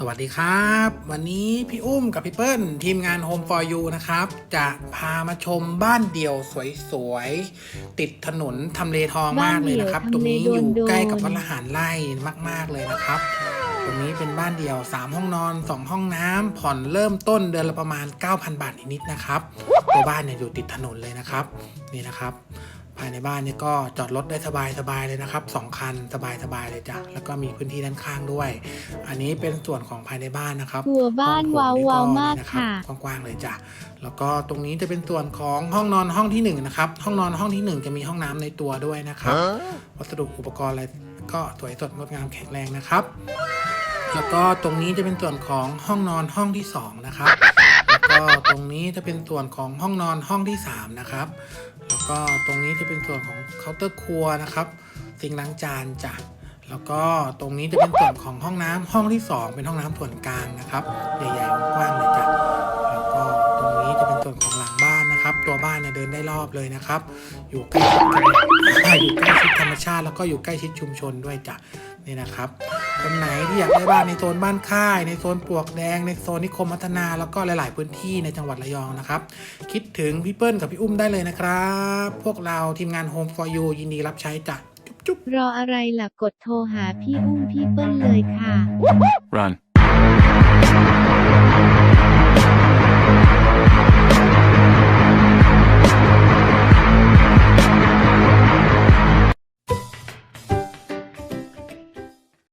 สวัสดีครับ วันนี้พี่อุ้มกับพี่เปิ้ลทีมงาน Home for You นะครับ จะพามาชมบ้านเดี่ยวสวยๆ ติดถนนทำเลทองมากเลยนะครับ ตรงนี้อยู่ใกล้กับวัดละหารไร่มากๆเลยนะครับ ตรงนี้เป็นบ้านเดี่ยว 3 ห้องนอน 2 ห้องน้ำผ่อนเริ่มต้นเดือนละประมาณ 9,000 บาทนิดๆนะครับตัวบ้านเนี่ยอยู่ติดถนนเลยนะครับ นี่นะครับ ภายในบ้านเนี่ยก็จอดรถได้สบายๆเลยนะครับสองคันสบายๆเลยจ้ะแล้วก็มีพื้นที่ด้านข้างด้วย อันนี้เป็นส่วนของภายในบ้านนะครับหัวบ้านห้องโถงว้าวๆนี่มากนี่นรับค่ะกว้างๆเลยจ้ะแล้วก็ตรงนี้จะเป็นส่วนของห้องนอนห้องที่หนึ่งนะครับห้องนอนห้องที่หนึ่งจะมีห้องน้ำในตัวด้วยนะครับวัสดุอุปกรณ์อะไรก็สวยสดงดงามแข็งแรงนะครับ แล้วก็ตรงนี้จะเป็นส่วนของห้องนอนห้องที่สองนะครับแล้วก็ตรง นี้จะเป็นส่วนของห้องนอนห้องที่สามนะครับ แล้วก็ตรงนี้จะเป็นส่วนของเคาน์เตอร์ครัวนะครับสิ่งล้างจานจ้ะแล้วก็ตรงนี้จะเป็นส่วนของห้องน้ำห้องที่สองเป็นห้องน้ำส่วนกลางนะครับ ใหญ่ๆกว้างๆเลยจ้ะแล้วก็ตรงนี้จะเป็นส่วนของหลัง เนี่ยเดินได้รอบเลยนะครับ อยู่ใกล้ชิดกันอยู่ใกล้ชิดธรรมชาติ แล้วก็อยู่ใกล้ชิดชุมชนด้วยจ้ะนี่นะครับคนไหนที่อยากได้บ้านในโซนบ้านค่าย ในโซนปลวกแดง ในโซนนิคมพัฒนาแล้วก็หลาย ๆ พื้นที่ในจังหวัดระยองนะครับ คิดถึงพี่เปิ้ลกับพี่อุ้มได้เลยนะครับ พวกเราทีมงาน Home for You ยินดีรับใช้จ้ะจุ๊บๆรออะไรล่ะกดโทรหาพี่อุ้มพี่เปิ้ลเลยค่ะ Run.